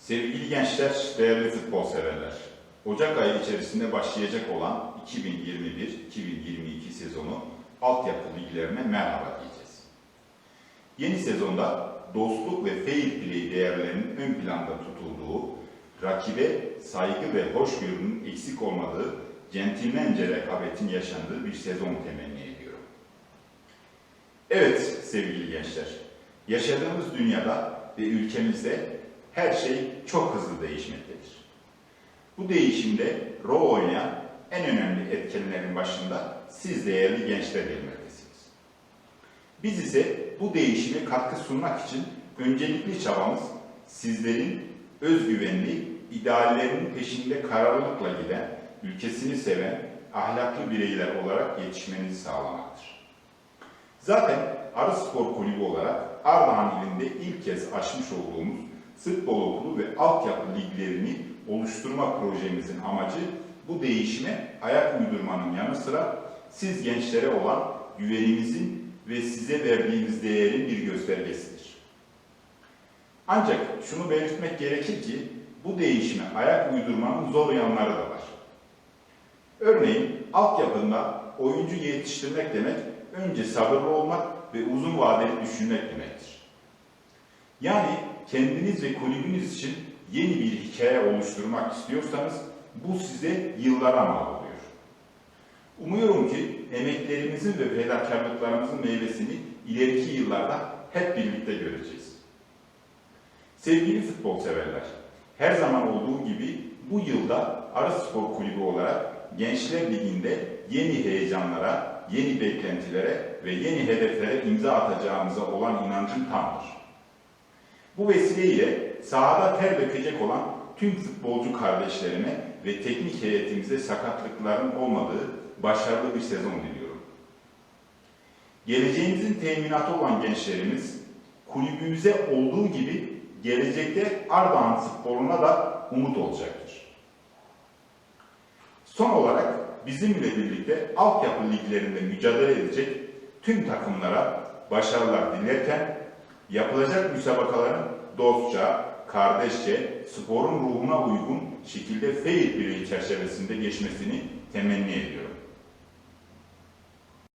Sevgili gençler, değerli futbol severler. Ocak ayı içerisinde başlayacak olan 2021-2022 sezonu altyapı liglerine merhaba diyeceğiz. Yeni sezonda dostluk ve fair play değerlerinin ön planda tutulduğu, rakibe saygı ve hoşgörünün eksik olmadığı centilmence rekabetin yaşandığı bir sezon temenni ediyorum. Evet sevgili gençler, yaşadığımız dünyada ve ülkemizde her şey çok hızlı değişmektedir. Bu değişimde rol oynayan en önemli etkenlerin başında siz değerli gençler gelmektesiniz. Biz ise bu değişime katkı sunmak için öncelikli çabamız sizlerin özgüvenli, ideallerinin peşinde kararlılıkla giden, ülkesini seven, ahlaklı bireyler olarak yetişmenizi sağlamaktır. Zaten Arı Spor Kulübü olarak Ardahan ilinde ilk kez açmış olduğumuz futbol okulu ve altyapı liglerini oluşturma projemizin amacı bu değişime ayak uydurmanın yanı sıra siz gençlere olan güvenimizin ve size verdiğimiz değerin bir göstergesidir. Ancak şunu belirtmek gerekir ki bu değişime ayak uydurmanın zor yanları da var. Örneğin altyapında oyuncu yetiştirmek demek önce sabırlı olmak ve uzun vadeli düşünmek demektir. Yani kendiniz ve kulübünüz için yeni bir hikaye oluşturmak istiyorsanız bu size yıllara mal oluyor. Umuyorum ki emeklerimizin ve fedakarlıklarımızın meyvesini ileriki yıllarda hep birlikte göreceğiz. Sevgili futbol severler, her zaman olduğu gibi bu yılda Arı Spor Kulübü olarak Gençler Ligi'nde yeni heyecanlara, yeni beklentilere ve yeni hedeflere imza atacağımıza olan inancım tamdır. Bu vesileyle sahada ter dökecek olan tüm futbolcu kardeşlerime ve teknik heyetimize sakatlıkların olmadığı başarılı bir sezon diliyorum. Geleceğimizin teminatı olan gençlerimiz kulübümüze olduğu gibi gelecekte Ardahan futboluna da umut olacaktır. Son olarak bizimle birlikte altyapı liglerinde mücadele edecek tüm takımlara başarılar dilerken yapılacak müsabakaların dostça, kardeşçe, sporun ruhuna uygun şekilde fair birey çerçevesinde geçmesini temenni ediyorum.